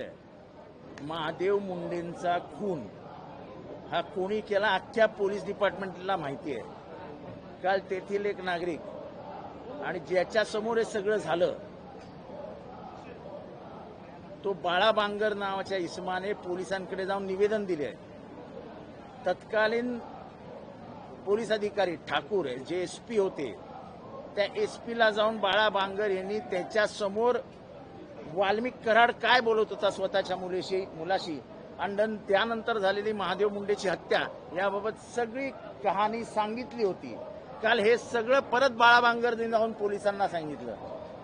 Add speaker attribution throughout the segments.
Speaker 1: गंभीर आहे महादेव मुंडेंचा खून. हा कोणी केला अख्ख्या पोलीस डिपार्टमेंटला माहिती आहे. काल तेथील एक नागरिक आणि ज्याच्या समोर हे सगळं झालं तो बाळा बांगर नावाच्या इसमाने पोलिसांकडे जाऊन निवेदन दिले आहे. तत्कालीन पोलीस अधिकारी ठाकूर जे एस पी होते त्या एस ला जाऊन बाळा बांगर यांनी त्याच्यासमोर वाल्मिक कराड काय बोलत होता स्वतःच्या मुलीशी मुलाशी? आणि त्यानंतर झालेली महादेव मुंडेची हत्या याबाबत सगळी कहाणी सांगितली होती. काल हे सगळं परत बाळा बांगरने जाऊन पोलिसांना सांगितलं.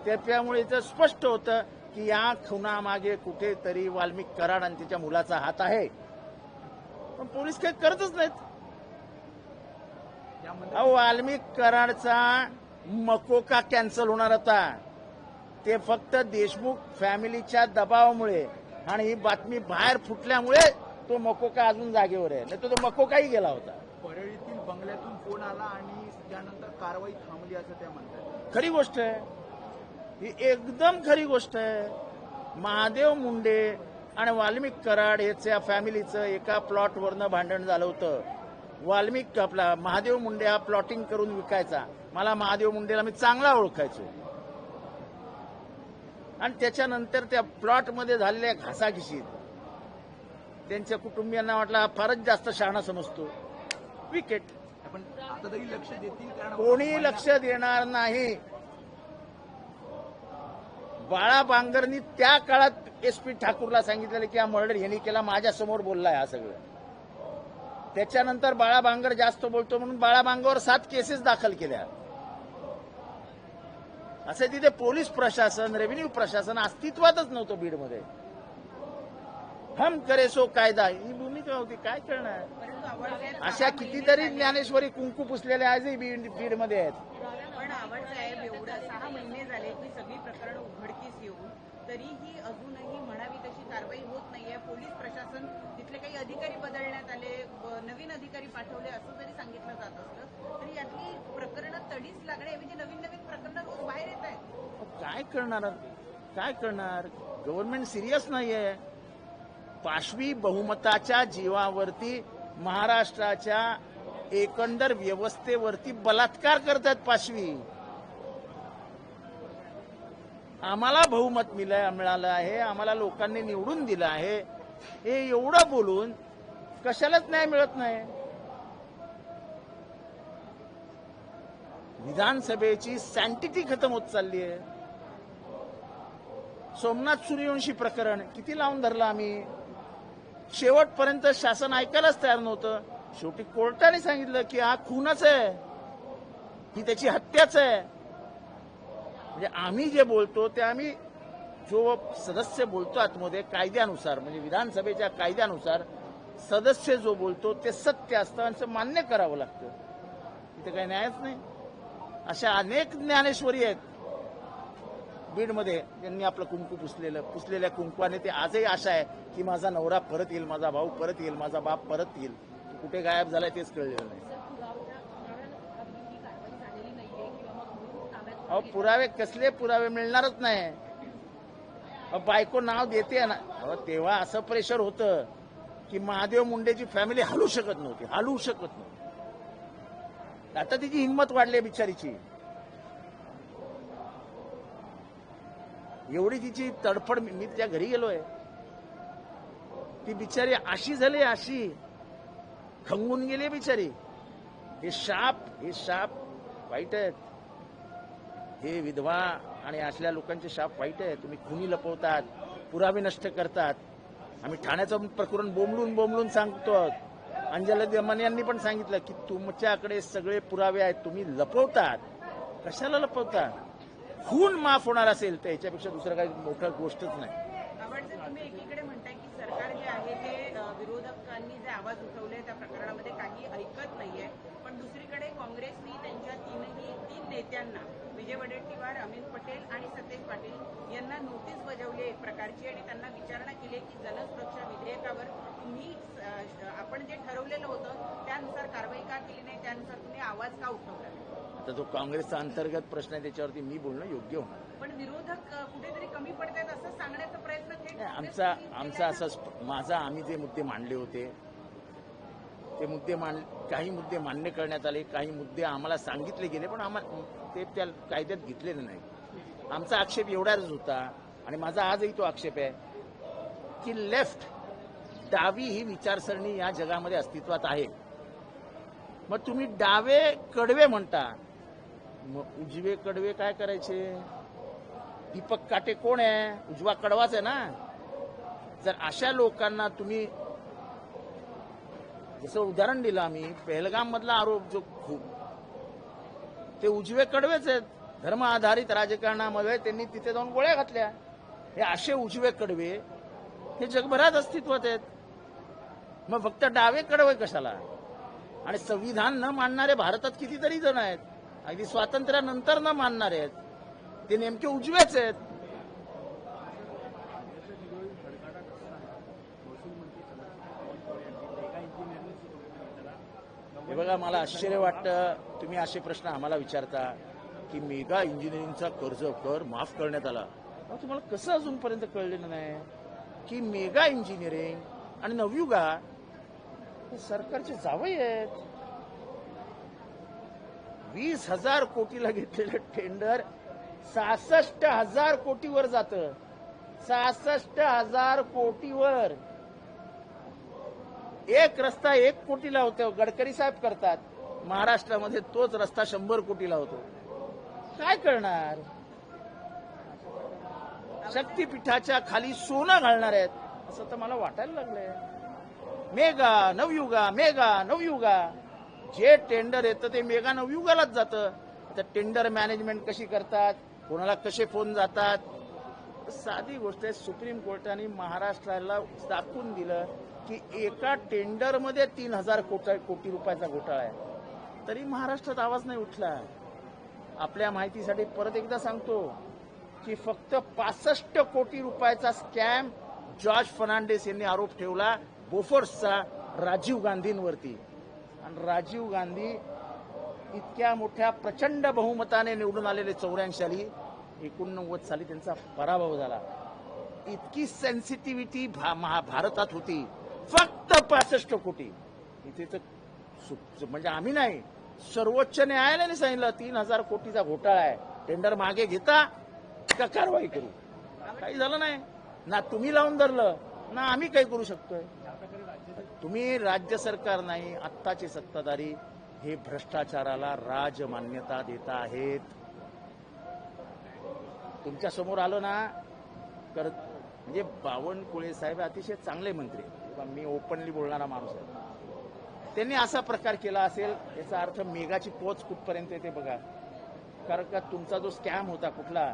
Speaker 1: त्याच्यामुळे इथं स्पष्ट होतं की या खुनामागे कुठेतरी वाल्मिक कराड आणि त्याच्या मुलाचा हात आहे. पण पोलीस काही करतच नाहीत. वाल्मिक कराडचा मकोका कॅन्सल होणार होता. ते फक्त देशमुख फॅमिलीच्या दबावामुळे आणि ही बातमी बाहेर फुटल्यामुळे तो मकोका अजून जागेवर आहे? नाही तर तो मकोकाही गेला होता.
Speaker 2: परळीतील बंगल्यातून फोन आला आणि त्यानंतर कारवाई थांबली असं त्या म्हणतात.
Speaker 1: खरी गोष्ट आहे. ही एकदम खरी गोष्ट आहे. महादेव मुंडे आणि वाल्मिक कराड याच्या फॅमिलीचं एका प्लॉटवरनं भांडण झालं होतं. वाल्मिक आपला महादेव मुंडे हा प्लॉटिंग करून विकायचा. मला महादेव मुंडेला मी चांगला ओळखायचो. आणि त्याच्यानंतर त्या प्लॉटमध्ये झालेल्या घासाघिशीत त्यांच्या कुटुंबियांना वाटला हा फारच जास्त शहाणा समजतो. विकेट कोणी लक्ष देणार नाही. बाळा बांगरनी त्या काळात एस पी ठाकूरला सांगितलेलं की हा मर्डर यांनी केला माझ्यासमोर बोललाय हा सगळं. त्याच्यानंतर बाळा बांगर जास्त बोलतो म्हणून बाळा बांगावर सात केसेस दाखल केल्या. असं तिथे पोलीस प्रशासन रेव्हेन्यू प्रशासन अस्तित्वातच नव्हतं बीडमध्ये. हम करे सो कायदा. ही भूमिका होती काय करणार? अशा कितीतरी ज्ञानेश्वरी कुंकू पुसलेल्या आजही बीड बीडमध्ये आहेत.
Speaker 3: पण आवड एवढं सहा महिने झाले की सगळी प्रकरणं उघडकीस येऊन तरीही अजूनही म्हणावी तशी कारवाई होत नाहीये. पोलीस प्रशासन तिथले काही अधिकारी बदलण्यात आले नवीन अधिकारी पाठवले असं जरी सांगितलं जात असलं तरी यातली प्रकरणं तडीच लागण्याऐवजी नवीन नवीन प्रकरणं रोज बाहेर येत आहेत.
Speaker 1: काय करणार? काय करणार? गव्हर्नमेंट सिरियस नाहीये. पाशवी बहुमताच्या जीवावरती महाराष्ट्राच्या एकंदर व्यवस्थेवरती बलात्कार करतात पाशवी. आम्हाला बहुमत मिळालं आहे. आम्हाला लोकांनी निवडून दिलं आहे. हे एवढं बोलून कशालाच न्याय मिळत नाही. विधानसभेची सँटिटी खतम होत चालली आहे. सोमनाथ सूर्यवंशी प्रकरण किती लावून धरलं आम्ही? शेवटपर्यंत शासन ऐकायलाच तयार नव्हतं. शेवटी कोर्टाने सांगितलं की हा खूनच आहे. ही त्याची हत्याच आहे. म्हणजे आम्ही जे बोलतो ते आम्ही जो सदस्य बोलतो आतमध्ये कायद्यानुसार म्हणजे विधानसभेच्या कायद्यानुसार सदस्य जो बोलतो ते सत्य असतं आणि मान्य करावं लागतं. इथे काही न्यायच नाही. अशा अनेक ज्ञानेश्वरी आहेत. बीडमध्ये त्यांनी आपलं कुंकू पुसलेलं पुसलेल्या कुंकवाने ते आजही आशा आहे की माझा नवरा परत येईल माझा भाऊ परत येईल माझा बाप परत येईल. कुठे गायब झालाय तेच कळलेलं नाही. अहो पुरावे कसले पुरावे मिळणारच नाही. अहो, बायको नाव देते ना. अहो, तेव्हा असं प्रेशर होतं की महादेव मुंडेची फॅमिली हलू शकत नव्हती हलू शकत नव्हती. आता तिची हिंमत वाढली आहे बिचारीची. एवढी तिची तडफड मी मी तिच्या घरी गेलोय. ती बिचारी अशी झाली अशी. खंगून गेली बिचारी. हे शाप हे शाप. वाईट आहेत. हे विधवा आणि असल्या लोकांचे शाप वाईट आहे. तुम्ही खुनी लपवतात पुरावे नष्ट करतात. आम्ही ठाण्याचं प्रकरण बोंबलून बोंबलून सांगतो. अंजला देमान यांनी पण सांगितलं की तुमच्याकडे सगळे पुरावे आहेत. तुम्ही लपवतात. कशाला लपवता खून माफ होणार असेल तर याच्यापेक्षा दुसरं काही मोठं गोष्टच नाही.
Speaker 3: तुम्ही एकीकडे म्हणताय की सरकार जे आहे ते विरोधकांनी जे आवाज उठवले त्या प्रकरणामध्ये काही ऐकत नाहीये. पण दुसरीकडे काँग्रेसनी त्यांच्या तीनही तीन नेत्यांना विजय वडेट्टीवार अमित पटेल आणि सतेज पाटील यांना नोटीस बजावली एक प्रकारची आणि त्यांना विचारणा केली आहे की जलसुरक्षा विधेयकावर तुम्ही आपण जे ठरवलेलं होतं त्यानुसार कारवाई का केली नाही त्यानुसार तुम्ही आवाज का उठवला
Speaker 1: आता जो काँग्रेसचा अंतर्गत प्रश्न आहे त्याच्यावरती मी बोलणं योग्य होणार
Speaker 3: पण विरोधक कुठेतरी कमी पडतायत असं सांगण्याचा प्रयत्न
Speaker 1: आमचा आमचा. असं माझा आम्ही जे मुद्दे मांडले होते ते मुद्दे मान काही मुद्दे मान्य करण्यात आले काही मुद्दे आम्हाला सांगितले गेले पण आम्हाला ते त्या कायद्यात घेतलेले नाही. आमचा आक्षेप एवढाच होता आणि माझा आजही तो आक्षेप आहे की लेफ्ट डावी ही विचारसरणी या जगामध्ये अस्तित्वात आहे. मग तुम्ही डावे कडवे म्हणता. मग उजवे कडवे काय करायचे? दीपक काटे कोण आहे? उजवा कडवाच आहे ना? जर अशा लोकांना तुम्ही जसं उदाहरण दिलं आम्ही पहलगाम मधला आरोप जो खूप ते उजवे कडवेच आहेत. धर्म आधारित राजकारणामध्ये त्यांनी तिथे जाऊन गोळ्या घातल्या. हे असे उजवे कडवे हे जगभरात अस्तित्वात आहेत. मग फक्त डावे कडवे कशाला? आणि संविधान न मानणारे भारतात कितीतरी जण आहेत. अगदी स्वातंत्र्यानंतर न मानणारे आहेत. ते नेमके उजवेच आहेत. हे बघा मला आश्चर्य वाटतं. तुम्ही असे प्रश्न आम्हाला विचारता की मेगा इंजिनिअरिंगचा कर्ज कर माफ करण्यात आला. तुम्हाला कसं अजूनपर्यंत कळलेलं नाही? की मेगा इंजिनिअरिंग आणि नवयुगा हे सरकारचे जावई आहेत. वीस हजार कोटीला घेतलेलं टेंडर सहासष्ट हजार कोटीवर जातं. सहासष्ट हजार कोटीवर. एक रस्ता एक कोटीला होतो गडकरी साहेब करतात. महाराष्ट्रामध्ये तोच रस्ता शंभर कोटीला होतो काय करणार? शक्तीपीठाच्या खाली सोनं घालणार आहेत. असं तर मला वाटायला लागलंय. Mega Navayuga mega Navayuga. जे टेंडर येतं ते मेगा नवयुगालाच जातं. आता टेंडर मॅनेजमेंट कशी करतात? कोणाला कसे फोन जातात? साधी गोष्ट आहे सुप्रीम कोर्टाने महाराष्ट्राला दाखवून दिलं. की एका टेंडरमध्ये तीन हजार कोटा कोटी रुपयाचा घोटाळा आहे. तरी महाराष्ट्रात आवाज नाही उठला. आपल्या माहितीसाठी परत एकदा सांगतो की फक्त पासष्ट कोटी रुपयाचा स्कॅम जॉर्ज फर्नांडिस यांनी आरोप ठेवला बोफोर्सचा राजीव गांधींवरती. आणि राजीव गांधी इतक्या मोठ्या प्रचंड बहुमताने निवडून आलेले चौऱ्याऐंशी साली एकोणनव्वद साली त्यांचा पराभव झाला. इतकी सेन्सिटिव्हिटी भारतात होती. फक्त पासष्ट कोटी. इथे तर म्हणजे आम्ही नाही. सर्वोच्च न्यायालयाने सांगितलं तीन हजार कोटीचा घोटाळा आहे. टेंडर मागे घेता का कारवाई करू. काही झालं नाही. ना तुम्ही लावून धरलं ना आम्ही काही करू शकतोय. तुम्ही राज्य सरकार नाही आत्ताचे सत्ताधारी हे भ्रष्टाचाराला राजमान्यता देत आहेत. तुमच्यासमोर आलं ना तर म्हणजे बावनकुळे साहेब अतिशय चांगले मंत्री मी ओपनली बोलणारा माणूस आहे. त्यांनी असा प्रकार केला असेल याचा अर्थ मेघाची पोच कुठपर्यंत येते बघा. कारण का तुमचा जो स्कॅम होता कुठला?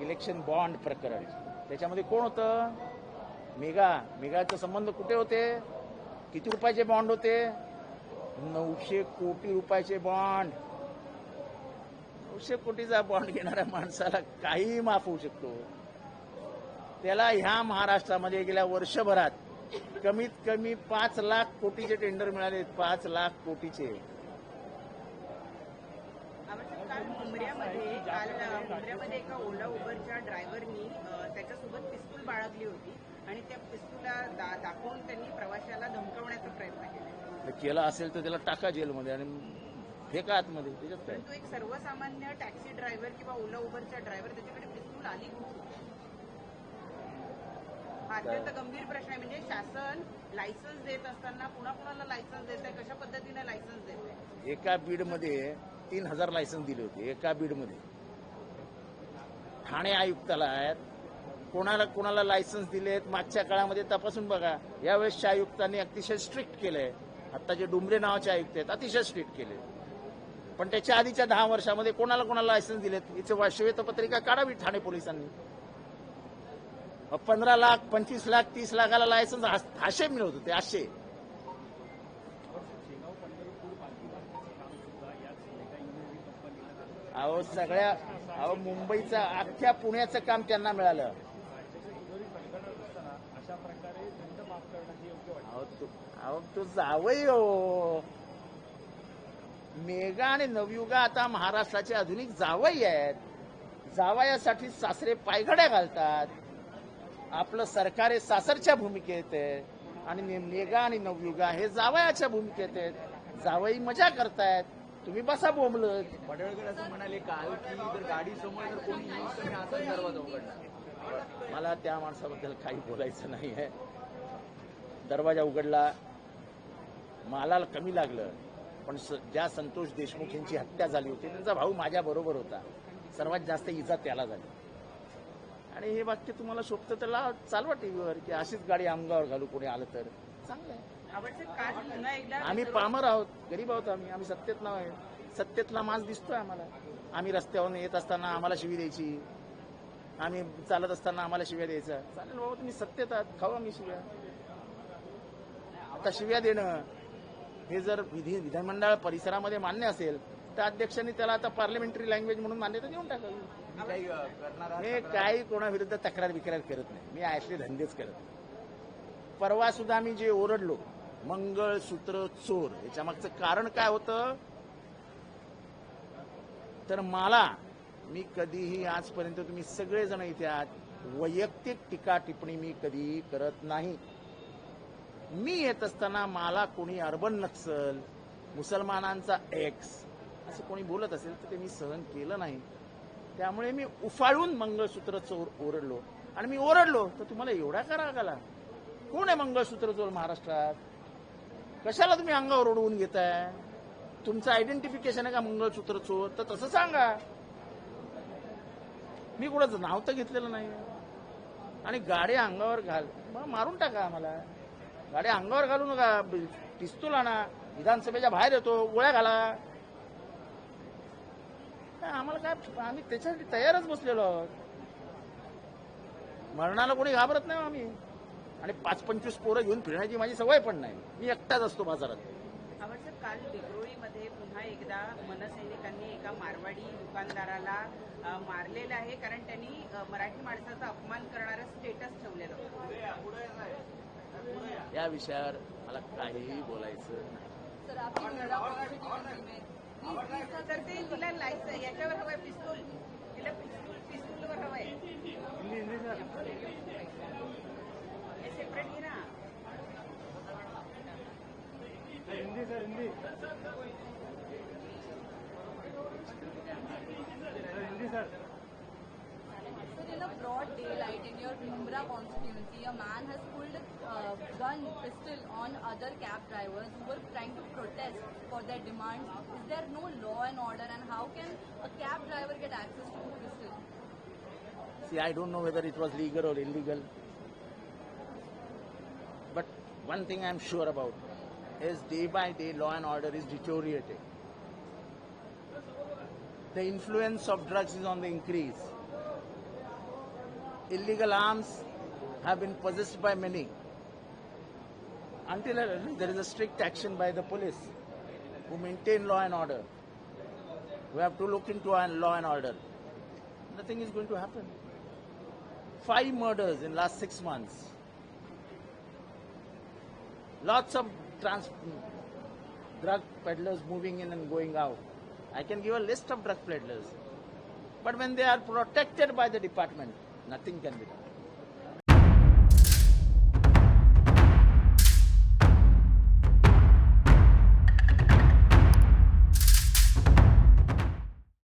Speaker 1: इलेक्शन बॉन्ड प्रकरण. त्याच्यामध्ये कोण होतं? मेघा. मेघाचा संबंध कुठे होते? किती रुपयाचे बॉन्ड होते? नऊशे कोटी रुपयाचे बॉन्ड नऊशे कोटीचा बॉन्ड घेणाऱ्या माणसाला काही माफ होऊ शकतो. त्याला ह्या महाराष्ट्रामध्ये गेल्या वर्षभरात कमीत कमी पाच लाख कोटीचे टेंडर मिळाले पाच लाख कोटीचे.
Speaker 3: काल मुंबऱ्यामध्ये काल अ, मुंबऱ्यामध्ये एका ओला उबरच्या ड्रायव्हरनी त्याच्यासोबत पिस्तूल बाळगली होती आणि त्या पिस्तूला दाखवून त्यांनी प्रवाशाला धमकवण्याचा प्रयत्न केला.
Speaker 1: केलं असेल तर त्याला टाका जेलमध्ये आणि फेका आतमध्ये.
Speaker 3: परंतु एक सर्वसामान्य टॅक्सी ड्रायव्हर किंवा ओला उबरचा ड्रायव्हर त्याच्याकडे पिस्तूल आली कुठून? हा अत्यंत गंभीर प्रश्न आहे. म्हणजे शासन लायसन्स देत असताना कुणा कुणाला लायसन्स देत आहे? कशा पद्धतीने लायसन्स देत आहे?
Speaker 1: एका बीडमध्ये तीन हजार लायसन्स दिले होते एका बीडमध्ये. ठाणे आयुक्ताला आहेत. कोणाला कोणाला लायसन्स दिलेत? मागच्या काळामध्ये तपासून बघा. यावेळेसच्या आयुक्तांनी अतिशय स्ट्रिक्ट केलंय. आता जे डुमरे नावाचे आयुक्त आहेत अतिशय स्ट्रिक्ट केले. पण त्याच्या आधीच्या दहा वर्षामध्ये कोणाला कोणाला लायसन्स दिलेत? हिचं वा- श्वेतपत्रिका काढावी ठाणे पोलिसांनी. पंधरा लाख पंचवीस लाख तीस लाखाला लायसन्स असे मिळत होते आशे अहो सगळ्या अहो मुंबईचं अख्ख्या पुण्याचं काम त्यांना मिळालं. अहो तो अहो जावई हो. मेगा आणि नवयुगा आता महाराष्ट्राचे आधुनिक जावई आहेत. जावयासाठी सासरे पायघड्या घालतात. आपलं सरकार हे सासरच्या भूमिकेत आहे आणि ने- मेगा आणि नवयुगा हे जावयाच्या भूमिकेत आहेत जावई मजा करतायत. तुम्ही बसा बोंबलत.
Speaker 2: पडळकर असं म्हणाले काल की जर गाडी समोर जर कोणी येईल तर मी असाच दरवाजा उघडणार
Speaker 1: मला त्या माणसाबद्दल काही बोलायचं नाही आहे दरवाजा उघडला. मालाला कमी लागलं. पण ज्या संतोष देशमुख यांची हत्या झाली होती त्यांचा भाऊ माझ्या बरोबर होता. सर्वात जास्त इजा त्याला झाली. आणि हे वाक्य तुम्हाला शोभतं तर ला चालवा टीव्हीवर की अशीच गाडी अंगावर घालू कोणी आलं तर. चांगलं आहे. आम्ही पामर आहोत गरीब आहोत आम्ही. आम्ही सत्तेत नाव आहे. सत्तेतला मास दिसतोय आम्हाला. आम्ही रस्त्यावरून येत असताना आम्हाला शिवी द्यायची. आम्ही चालत असताना आम्हाला शिव्या द्यायचा चालेल बाबा तुम्ही सत्तेत आहात खाऊ आम्ही शिव्या. आता शिव्या देणं हे जर विधी विधानमंडळ परिसरामध्ये मान्य असेल तर अध्यक्षांनी त्याला आता पार्लमेंटरी लँग्वेज म्हणून मान्यता देऊन टाकावी मी? काही कोणाविरुद्ध तक्रार बिक्रार करत नाही मी आयतले धंदेच करत नाही. परवा सुद्धा मी जे ओरडलो मंगळसूत्र चोर याच्या मागचं कारण काय होतं तर मला मी कधीही आजपर्यंत तुम्ही सगळेजण इथे आहात वैयक्तिक टीका टिप्पणी मी कधीही करत नाही मी येत असताना मला कोणी अर्बन नक्सल मुसलमानांचा एक्स असं कोणी बोलत असेल तर ते मी सहन केलं नाही. त्यामुळे मी उफाळून मंगळसूत्र चोर ओरडलो. आणि मी ओरडलो तर तुम्हाला एवढा का राग आला? कोण आहे मंगळसूत्र चोर महाराष्ट्रात? कशाला तुम्ही अंगावर ओढवून घेताय? तुमचं आयडेंटिफिकेशन आहे का मंगळसूत्र चोर? तर तसं सांगा. मी कुणाचं नाव तर घेतलेलं नाही. आणि गाड्या अंगावर घाल मग मारून टाका आम्हाला. गाड्या अंगावर घालू नका पिस्तूल आणा. विधानसभेच्या बाहेर येतो गोळ्या घाला. काय आम्हाला काय आम्ही त्याच्यासाठी तयारच बसलेलो आहोत. मरणाला कोणी घाबरत नाही हो आम्ही. आणि पाच पंचवीस पोरं घेऊन फिरण्याची माझी सवय पण नाही. मी एकटाच असतो बाजारात.
Speaker 3: आवडतं काल डिग्रोळीमध्ये पुन्हा एकदा मनसैनिकांनी एका मारवाडी दुकानदाराला अ, मारलेलं आहे कारण त्यांनी अ, मराठी माणसाचा अपमान करणारं स्टेटस ठेवलेलं होतं.
Speaker 1: या विषयावर मला काहीही बोलायचं नाही.
Speaker 4: सर आपकी महिला
Speaker 3: तर ते तिला लायसन याच्यावर हवंय पिस्तूल तिला पिस्तूल पिस्तूलवर हवंय हे सेपरेट घे ना
Speaker 4: Sir, in a broad daylight in your Mumra constituency, a man has a gun pistol on other cab drivers who were trying to protest for their demands. Is there no law and order, and how can a cab driver get access to a pistol?
Speaker 1: See, I don't know whether it was legal or illegal. But one thing I'm sure about is day by day law and order is deteriorating. The influence of drugs is on the increase. Illegal arms have been possessed by many. Until there is a strict action by the police who maintain law and order, We have to look into law and order, nothing is going to happen. Five murders in last six months. Lots of trans- drug peddlers moving in and going out. I can give a list of drug peddlers. But when they are protected by the department, nothing can be done.